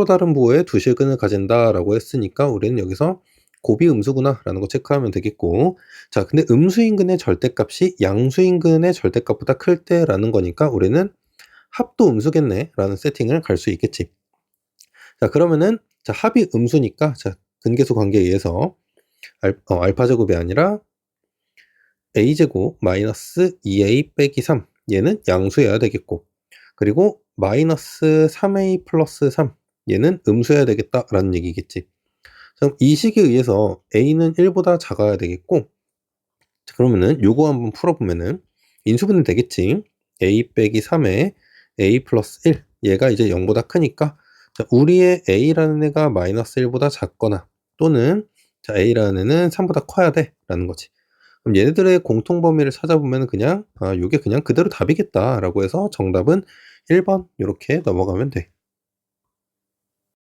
서로 다른 부호의 두 실근을 가진다라고 했으니까 우리는 여기서 곱이 음수구나 라는 거 체크하면 되겠고. 자 근데 음수인근의 절대값이 양수인근의 절대값보다 클 때라는 거니까 우리는 합도 음수겠네 라는 세팅을 갈 수 있겠지. 자 그러면은 자 합이 음수니까 자 근계수 관계에 의해서 알, 어, 알파 제곱이 아니라 a제곱 마이너스 2a 빼기 3 얘는 양수여야 되겠고. 그리고 마이너스 3a 플러스 3 얘는 음수여야 되겠다라는 얘기겠지. 그럼 이 식에 의해서 a는 1보다 작아야 되겠고 자, 그러면은 요거 한번 풀어보면은 인수분해 되겠지? A 빼기 3에 a 플러스 1 얘가 이제 0보다 크니까. 자, 우리의 a라는 애가 마이너스 1보다 작거나 또는 자, a라는 애는 3보다 커야 돼 라는 거지. 그럼 얘네들의 공통 범위를 찾아보면 그냥 아 요게 그냥 그대로 답이겠다 라고 해서 정답은 1번 이렇게 넘어가면 돼